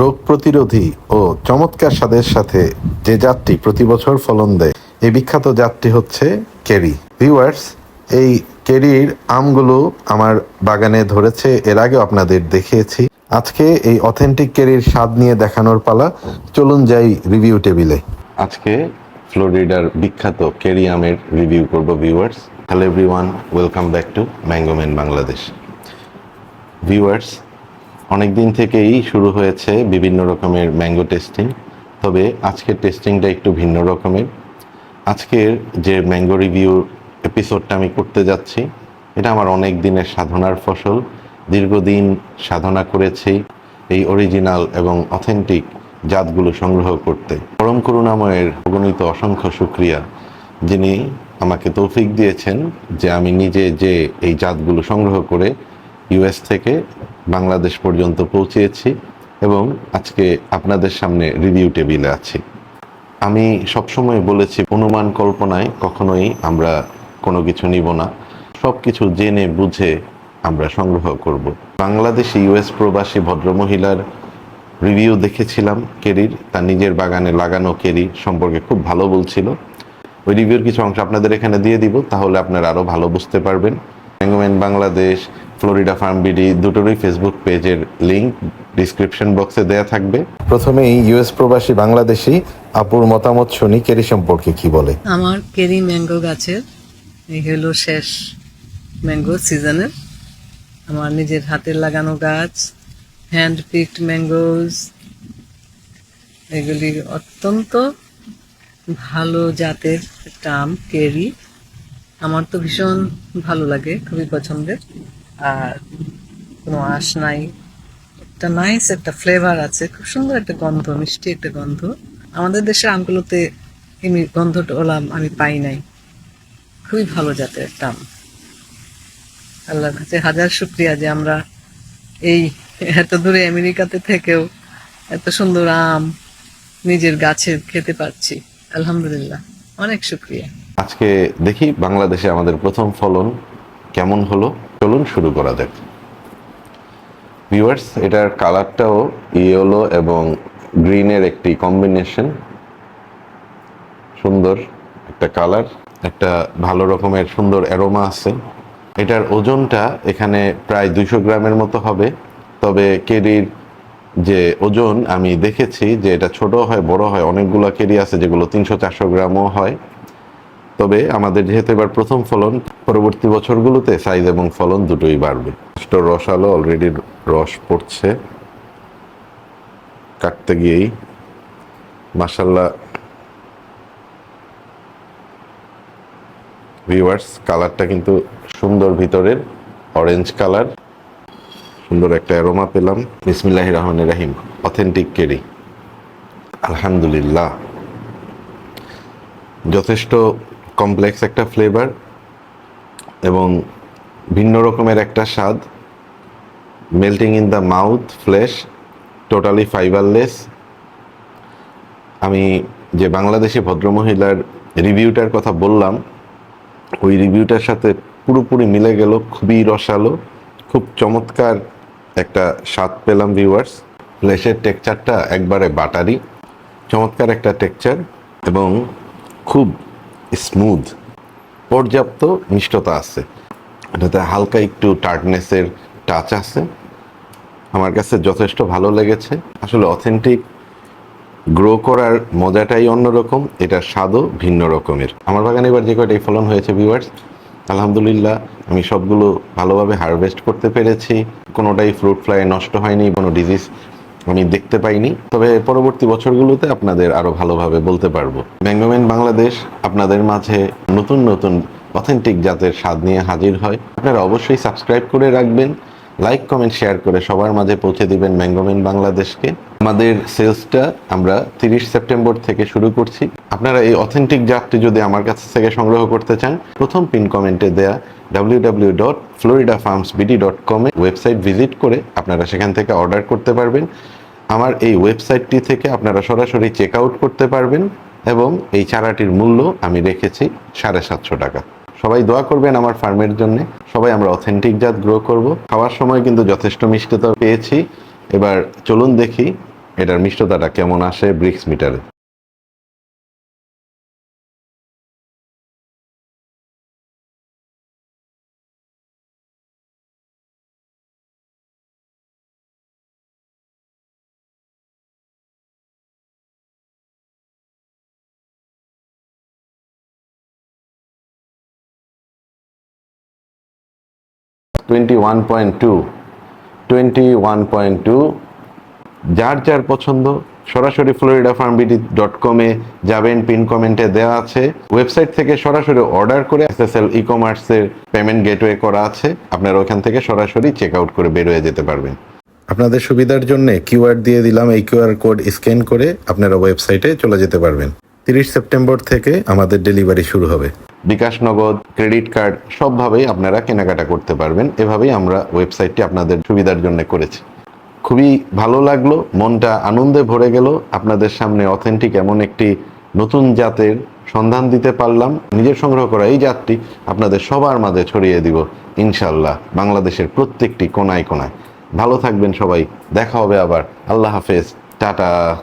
রোগ প্রতিরোধী ও চমৎকার স্বাদের সাথে যে জাতটি প্রতি বছর ফলন দেয়, এই বিখ্যাত জাতটি হচ্ছে কেরি। ভিউয়ার্স, এই কেরির আমগুলো আমার বাগানে ধরেছে, এর আগেও আপনাদের দেখিয়েছি। আজকে এই অথেন্টিক কেরির স্বাদ নিয়ে দেখানোর পালা, চলুন যাই রিভিউ টেবিলে। আজকে ফ্লোরিডার বিখ্যাত কেরি আমের রিভিউ করব, viewers. Hello everyone, welcome back to Mangoman Bangladesh. Viewers অনেক দিন থেকেই শুরু হয়েছে বিভিন্ন রকমের ম্যাঙ্গো টেস্টিং, তবে আজকের টেস্টিংটা একটু ভিন্ন রকমের। আজকের যে ম্যাঙ্গো রিভিউ এপিসোডটা আমি করতে যাচ্ছি, এটা আমার অনেক দিনের সাধনার ফসল। দীর্ঘদিন সাধনা করেছি এই অরিজিনাল এবং অথেন্টিক জাতগুলো সংগ্রহ করতে। পরম করুণাময়ের অগণিত অসংখ্য শুক্রিয়া যিনি আমাকে তৌফিক দিয়েছেন যে আমি নিজে যে এই জাতগুলো সংগ্রহ করে ইউএস থেকে বাংলাদেশ পর্যন্ত পৌঁছেছি এবং আজকে আপনাদের সামনে রিভিউ টেবিলে আছি। আমি সবসময় বলেছি, অনুমান কল্পনায় কখনোই আমরা কোনো কিছু নিব না। সব কিছু জেনে বুঝে আমরা সংগ্রহ করব। বাংলাদেশে ইউএস প্রবাসী ভদ্রমহিলার রিভিউ দেখেছিলাম, কেরির। তার নিজের বাগানে লাগানো কেরি সম্পর্কে খুব ভালো বলছিল। ওই রিভিউর কিছু অংশ আপনাদের এখানে দিয়ে দিব, তাহলে আপনারা আরও ভালো বুঝতে পারবেন। Mangoman Bangladesh Florida farm BD দুটোরই ফেসবুক পেজের লিংক ডিসক্রিপশন বক্সে দেয়া থাকবে। প্রথমেই ইউএস প্রবাসী বাংলাদেশি আপুর মতামত শুনি কেরি সম্পর্কে কি বলে? আমার কেরি ম্যাঙ্গো গাছের এই হলো শেষ ম্যাঙ্গো সিজনের। আমার নিজের হাতের লাগানো গাছ হ্যান্ড পিকড ম্যাঙ্গোজ এগুলি অত্যন্ত ভালো জাতের একটা আম কেরি। আমার তো ভীষণ ভালো লাগে খুবই পছন্দের। আর কোনো আঁশ নাই। একটা নাইস একটা ফ্লেভার আছে, খুব সুন্দর একটা গন্ধ, মিষ্টি একটা গন্ধ। আমাদের দেশের আমগুলোতে এমনি গন্ধটা ওলাম আমি পাই নাই। খুবই ভালো জাতের একটা আম। আল্লাহর কাছে হাজার শুক্রিয়া যে আমরা এই এত দূরে আমেরিকাতে থেকেও এত সুন্দর আম নিজের গাছের খেতে পারছি। আলহামদুলিল্লাহ, অনেক শুক্রিয়া। আজকে দেখি বাংলাদেশে আমাদের প্রথম ফলন কেমন হলো? চলুন শুরু করা যাক। ভিউয়ার্স এটার কালারটাও ইয়েলো এবং গ্রিনের একটি কম্বিনেশন সুন্দর একটা কালার একটা ভালো রকমের সুন্দর অ্যারোমা আছে। এটার ওজনটা এখানে প্রায় দুইশো গ্রামের মতো হবে। তবে কেরির যে ওজন, আমি দেখেছি যে এটা ছোট হয়, বড় হয়, অনেকগুলো কেরি আছে যেগুলো তিনশো চারশো গ্রামও হয়। তবে আমাদের যেহেতু এবার প্রথম ফলন পরবর্তী বছরগুলোতে সাইজ এবং ফলন দুটোই বাড়বে। রস আলো অলরেডি রস পড়ছে। কাটতে গিয়েই মাসাল্লাহ ভিউয়ার্স কালারটা কিন্তু সুন্দর ভিতরের অরেঞ্জ কালার সুন্দর একটা অ্যারোমা পেলাম। বিসমিল্লাহ রহমান রাহিম। অথেন্টিক কেরি আলহামদুলিল্লাহ। যথেষ্ট কমপ্লেক্স একটা ফ্লেভার ভিন্ন রকমের একটা স্বাদ melting in the mouth flesh totally fibreless আমি যে বাংলাদেশি ভদ্রমহিলার রিভিউটার কথা বললাম, ওই রিভিউটার সাথে পুরোপুরি মিলে গেল, খুবই রসালো, খুব চমৎকার একটা স্বাদ পেলাম ভিউয়ার্স ফ্লেশের টেক্সচারটা একবারে বাটারি, চমৎকার একটা টেক্সচার এবং খুব স্মুথ পর্যাপ্ত মিষ্টতা আছে। এটাতে হালকা একটু টার্টনেসের টাচ আছে। আমার কাছে যথেষ্ট ভালো লেগেছে। আসলে অথেন্টিক গ্রো করার মজাটাই অন্যরকম, এটার স্বাদও ভিন্ন রকমের। আমার বাগানে এবার যে কয়টাই ফলন হয়েছে ভিউয়ার্স আলহামদুলিল্লাহ আমি সবগুলো ভালোভাবে হারভেস্ট করতে পেরেছি। কোনোটাই ফ্রুট ফ্লাই নষ্ট হয়নি, কোনো ডিজিজ আমি দেখতে পাইনি। তবে পরবর্তী বছরগুলোতে আপনাদের আরও ভালোভাবে বলতে পারব। ম্যাঙ্গোম্যান বাংলাদেশ আপনাদের মাঝে নতুন নতুন অথেন্টিক জাতের স্বাদ নিয়ে হাজির হয়। আপনারা অবশ্যই সাবস্ক্রাইব করে রাখবেন লাইক কমেন্ট শেয়ার করে সবার মাঝে পৌঁছে দিবেন ম্যাঙ্গোম্যান বাংলাদেশকে আমাদের সেলসটা আমরা তিরিশ সেপ্টেম্বর থেকে শুরু করছি। আপনারা এই অথেন্টিক জাতটি যদি আমার কাছ থেকে সংগ্রহ করতে চান, প্রথম পিন কমেন্টে দেয়া W W dot Florida farms BD dot কমে ওয়েবসাইট ভিজিট করে আপনারা সেখান থেকে অর্ডার করতে পারবেন। আমার এই ওয়েবসাইটটি থেকে আপনারা সরাসরি চেক আউট করতে পারবেন এবং এই চারাটির মূল্য আমি রেখেছি সাড়ে সাতশো টাকা। সবাই দোয়া করবেন আমার ফার্মের জন্য। সবাই আমরা অথেন্টিক জাত গ্রো করব। খাওয়ার সময় কিন্তু যথেষ্ট মিষ্টতা পেয়েছি। এবার চলুন দেখি এটার মিষ্টতাটা কেমন আসে ব্রিক্স মিটারে twenty one point two twenty one point two যার যার পছন্দ, সরাসরি ফ্লোরিডা ফার্মবিডি ডট কমে যাবেন পিন কমেন্টে দেওয়া আছে। ওয়েবসাইট থেকে সরাসরি অর্ডার করে এসএসএল ই কমার্সের পেমেন্ট গেটওয়ে করা আছে। আপনারা ওখান থেকে সরাসরি চেক আউট করে বের হয়ে যেতে পারবেন। আপনাদের সুবিধার জন্য কিউআর দিয়ে দিলাম, এই কিউআর কোড স্ক্যান করে আপনারা ওয়েবসাইটে চলে যেতে পারবেন। তিরিশ সেপ্টেম্বর থেকে আমাদের ডেলিভারি শুরু হবে। বিকাশ নগদ, ক্রেডিট কার্ড, সবভাবেই আপনারা কেনাকাটা করতে পারবেন। এভাবেই আমরা ওয়েবসাইটটি আপনাদের সুবিধার জন্য করেছি। খুবই ভালো লাগল, মনটা আনন্দে ভরে গেল। আপনাদের সামনে অথেন্টিক এমন একটি নতুন জাতের সন্ধান দিতে পারলাম। নিজের সংগ্রহ করা এই জাতটি আপনাদের সবার মাঝে ছড়িয়ে দিব ইনশাল্লাহ বাংলাদেশের প্রত্যেকটি কোনায় কোনায়। ভালো থাকবেন সবাই, দেখা হবে আবার। আল্লাহ হাফেজ, টাটা।